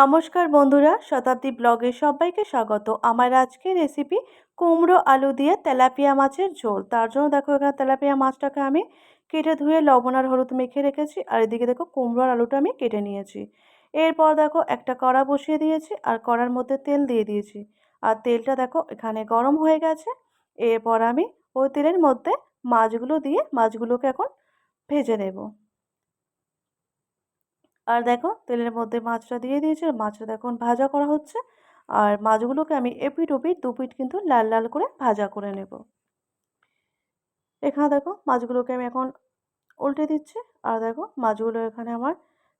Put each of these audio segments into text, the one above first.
নমস্কার বন্ধুরা, শতাব্দী ব্লগে সবাইকে স্বাগত। আমার আজকের রেসিপি কুমড়ো আলু দিয়ে তেলাপিয়া মাছের ঝোল। তার জন্য দেখো, এখানে তেলাপিয়া মাছটাকে আমি কেটে ধুয়ে লবণ আর হলুদ মেখে রেখেছি। আর এদিকে দেখো কুমড়ো আর আলুটা আমি কেটে নিয়েছি। এরপর দেখো, একটা কড়া বসিয়ে দিয়েছি আর কড়ার মধ্যে তেল দিয়ে দিয়েছি। আর তেলটা দেখো, এখানে গরম হয়ে গেছে। এরপর আমি ওই তেলের মধ্যে মাছগুলো দিয়ে মাছগুলোকে এখন ভেজে নেব। আর দেখো তেলের মধ্যে মাছটা দিয়ে দিয়েছি, আর মাছটা দেখুন ভাজা করা হচ্ছে। আর মাছগুলোকে আমি এপিট ওপিট দুপিট কিন্তু লাল লাল করে ভাজা করে নেব। এখানে দেখো মাছগুলোকে আমি এখন উল্টে দিচ্ছি, আর দেখো মাছগুলো এখানে আমার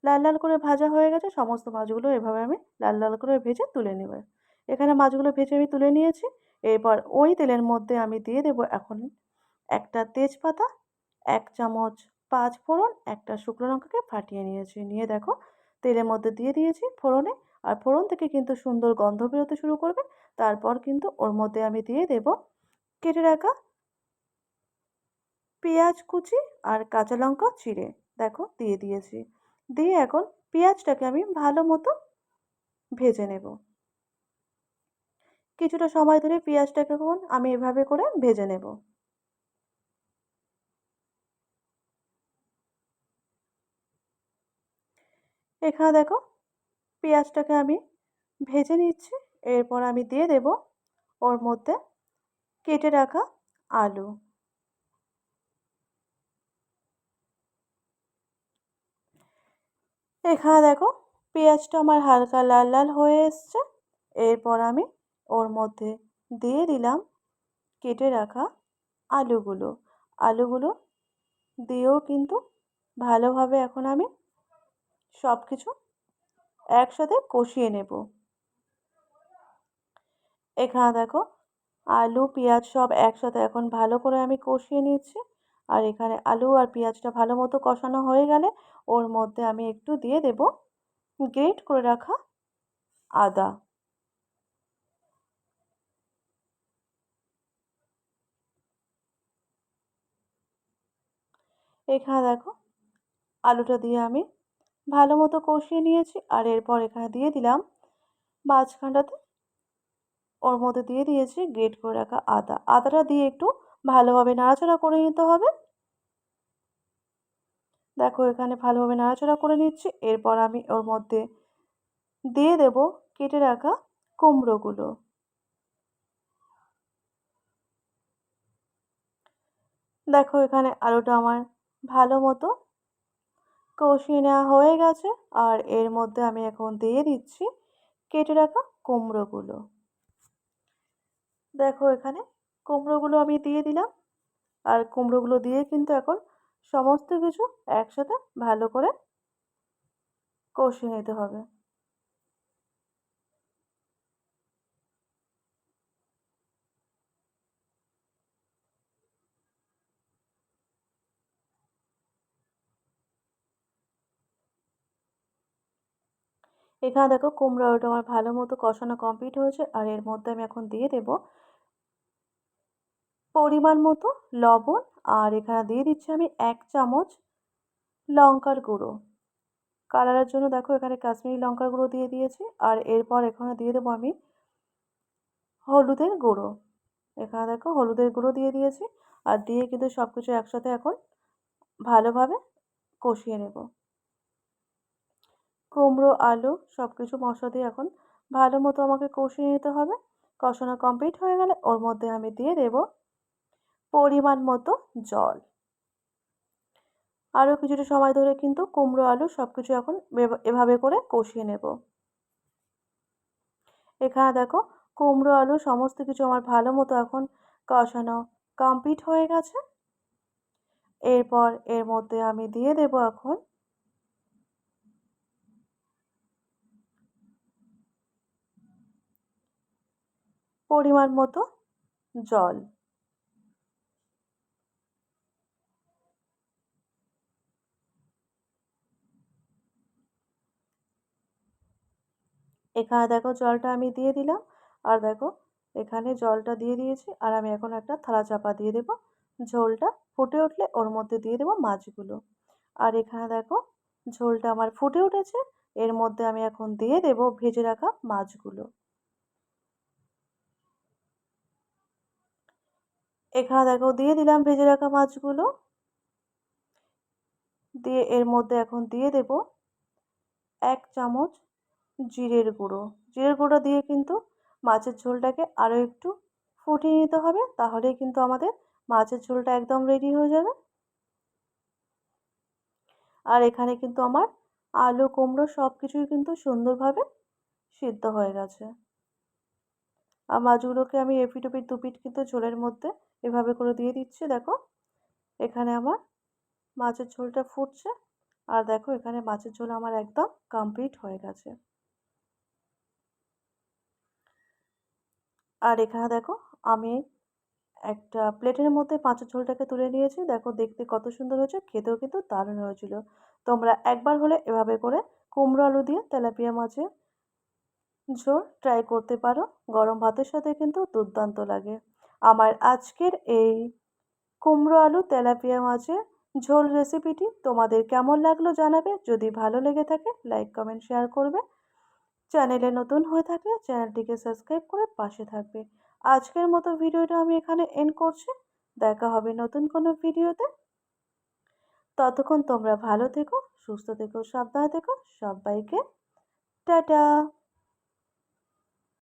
লাল লাল করে ভাজা হয়ে গেছে, সমস্ত মাছগুলো এভাবে আমি লাল লাল করে ভেজে তুলে নেব। এখানে মাছগুলো ভেজে আমি তুলে নিয়েছি, এরপর ওই তেলের মধ্যে আমি দিয়ে দেব এখন একটা তেজপাতা, এক চামচ পাঁচ ফোড়ন, একটা শুকনো লঙ্কাকে ফাটিয়ে নিয়েছি। নিয়ে দেখো, তেলের মধ্যে দিয়ে দিয়েছি ফোড়নে। আর ফোড়ন থেকে কিন্তু সুন্দর গন্ধ বেরোতে শুরু করবে। তারপর কিন্তু ওর মধ্যে আমি দিয়ে দেব কেটে রাখা পেঁয়াজ কুচি আর কাঁচা লঙ্কা চিড়ে। দেখো, দিয়ে দিয়েছি। দিয়ে এখন পেঁয়াজটাকে আমি ভালো মতো ভেজে নেব। কিছুটা সময় ধরে পেঁয়াজটাকে এখন আমি এভাবে করে ভেজে নেব। এখানে দেখো পেঁয়াজটাকে আমি ভেজে নিচ্ছি, এরপর আমি দিয়ে দেব ওর মধ্যে কেটে রাখা আলু। এখানে দেখো পেঁয়াজটা আমার হালকা লাল লাল হয়ে এসছে, এরপর আমি ওর মধ্যে দিয়ে দিলাম কেটে রাখা আলুগুলো। আলুগুলো দিয়েও কিন্তু ভালোভাবে এখন আমি সব কিছু একসাথে কষিয়ে নেব। এখানে দেখো, আলু, পেঁয়াজ সব একসাথে এখন ভালো করে আমি কষিয়ে নিচ্ছি। আর এখানে আলু আর পেঁয়াজটা ভালো মতো কষানো হয়ে গেলে ওর মধ্যে আমি একটু দিয়ে দেব গ্রেট করে রাখা আদা। এখানে দেখো, আলুটা দিয়ে আমি ভালো মতো কষিয়ে নিয়েছি আর এরপর এখানে দিয়ে দিলাম মাঝখানটাতে ওর মধ্যে দিয়ে দিয়েছি গ্রেট করে রাখা আদা। আদাটা দিয়ে একটু ভালোভাবে নাড়াচাড়া করে নিতে হবে। দেখো এখানে ভালোভাবে নাড়াচাড়া করে নিচ্ছি। এরপর আমি ওর মধ্যে দিয়ে দেব কেটে রাখা কুমড়োগুলো। দেখো এখানে আলুটা আমার ভালো মতো কষিয়ে নেওয়া হয়ে গেছে। আর এর মধ্যে আমি এখন দিয়ে দিচ্ছি কেটে রাখা কুমড়োগুলো। দেখো এখানে কুমড়োগুলো আমি দিয়ে দিলাম। আর কুমড়োগুলো দিয়ে কিন্তু এখন সমস্ত কিছু একসাথে ভালো করে কষিয়ে নিতে হবে। এখানে দেখো কুমড়ো আলুটা আমার ভালো মতো কষানো কমপ্লিট হয়েছে আর এর মধ্যে আমি এখন দিয়ে দেব পরিমাণ মতো লবণ আর এখানে দিয়ে দিচ্ছি আমি এক চামচ লঙ্কার গুঁড়ো। কালারের জন্য দেখো এখানে কাশ্মীরি লঙ্কার গুঁড়ো দিয়ে দিয়েছি আর এরপর এখানে দিয়ে দেবো আমি হলুদের গুঁড়ো। এখানে দেখো হলুদের গুঁড়ো দিয়ে দিয়েছি আর দিয়ে কিন্তু সব কিছু একসাথে এখন ভালোভাবে কষিয়ে নেব। কুমড়ো, আলু সব কিছু মশলা দিয়ে এখন ভালো মতো আমাকে কষিয়ে নিতে হবে। কষানো কমপ্লিট হয়ে গেলে ওর মধ্যে আমি দিয়ে দেব পরিমাণ মতো জল। আরও কিছুটা সময় ধরে কিন্তু কুমড়ো, আলু সব কিছু এখন এভাবে করে কষিয়ে নেব। এখানে দেখো কুমড়ো, আলু সমস্ত কিছু আমার ভালো মতো এখন কষানো কমপ্লিট হয়ে গেছে। এরপর এর মধ্যে আমি দিয়ে দেব এখন পরিমাণ মতো জল। এখানে দেখো জলটা আমি দিয়ে দিলাম। আর দেখো এখানে জলটা দিয়ে দিয়েছি। আর আমি এখন একটা থালা চাপা দিয়ে দেবো। ঝোলটা ফুটে উঠলে ওর মধ্যে দিয়ে দেবো মাছগুলো। আর এখানে দেখো ঝোলটা আমার ফুটে উঠেছে। এর মধ্যে আমি এখন দিয়ে দেব ভেজে রাখা মাছগুলো। এখানে দেখো দিয়ে দিলাম ভেজে রাখা মাছগুলো। দিয়ে এর মধ্যে এখন দিয়ে দেব এক চামচ জিরের গুঁড়ো। জিরের গুঁড়ো দিয়ে কিন্তু মাছের ঝোলটাকে আরও একটু ফুটিয়ে নিতে হবে, তাহলেই কিন্তু আমাদের মাছের ঝোলটা একদম রেডি হয়ে যাবে। আর এখানে কিন্তু আমার আলু, কুমড়ো সব কিছুই কিন্তু সুন্দরভাবে সিদ্ধ হয়ে গেছে। আর মাছগুলোকে আমি এপিট ওপিট দুপিট কিন্তু ঝোলের মধ্যে এভাবে করে দিয়ে দিচ্ছি, দেখো। এখানে আমার মাছের ঝোলটা ফুটছে। আর দেখো, এখানে মাছের ঝোল আমার একদম কমপ্লিট হয়ে গেছে। আর এখানে দেখো, আমি একটা প্লেটের মধ্যে মাছের ঝোলটাকে তুলে নিয়েছি। দেখো, দেখতে কত সুন্দর হয়েছে, খেতেও কিন্তু দারুণ হয়েছিল। তোমরা একবার হলে এভাবে করে কুমড়ো আলু দিয়ে তেলাপিয়া মাছের ঝোল ট্রাই করতে পারো। গরম ভাতের সাথে কিন্তু দুর্দান্ত লাগে। আমার আজকের এই কুমড়ো আলু তেলাপিয়া মাছের ঝোল রেসিপিটি তোমাদের কেমন লাগল জানাবে? যদি ভালো লেগে থাকে লাইক কমেন্ট শেয়ার করবে। চ্যানেলে নতুন হয়ে থাকলে চ্যানেলটিকে সাবস্ক্রাইব করে পাশে থাকবে। আজকের মতো ভিডিওটা আমি এখানে এন্ড করছি। দেখা হবে নতুন কোনো ভিডিওতে ততক্ষণ তোমরা ভালো থেকো, সুস্থ থেকো, সাবধানে থেকো। সবাইকে টাটা!